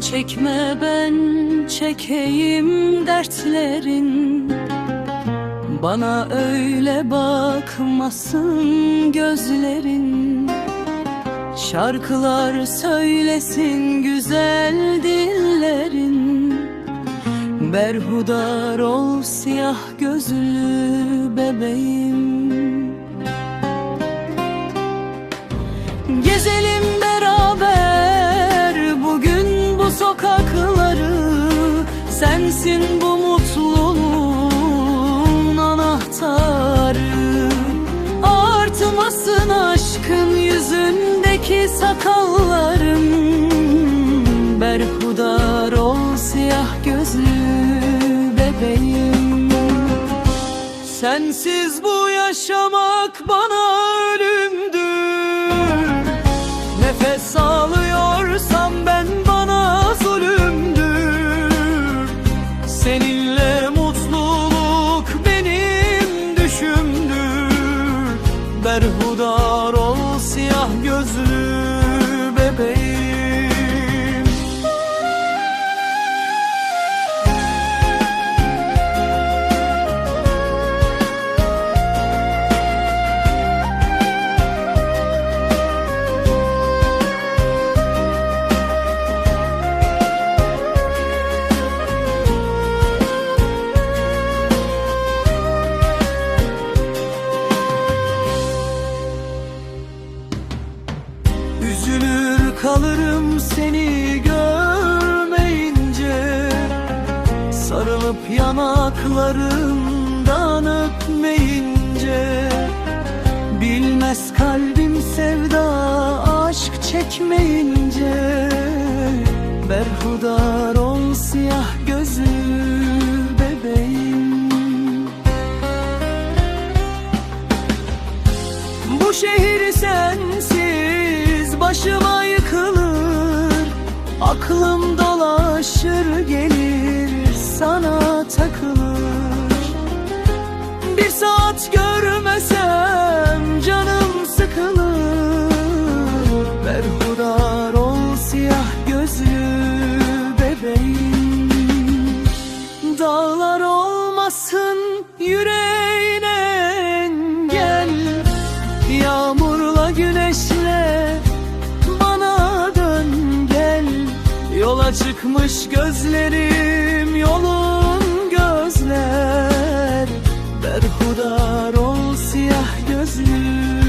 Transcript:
Çekme ben çekeyim dertlerin. Bana öyle bakmasın gözlerin. Şarkılar söylesin güzel dillerin. Berhudar ol siyah gözlü bebeğim Sensin bu mutluluğun anahtarı. Artmasın aşkın yüzündeki sakalların Berhudar ol siyah gözlü bebeğim. Sensiz bu yaşamak bana ölümdür Berhudar ol siyah gözlü seni görmeyince Sarılıp yanaklarından öpmeyince Bilmez kalbim sevda aşk çekmeyince Berhudar ol siyah gözlü bebeğim. Bu şehir Aklım dolaşır gelir sana takılır. Bir saat görmesem canım sıkılır. Berhudar ol siyah gözlü bebeğim. Dağlar olmasın yüreğine çıkmış gözlerim yolun gözler. Berhudar ol siyah gözlü bebeğim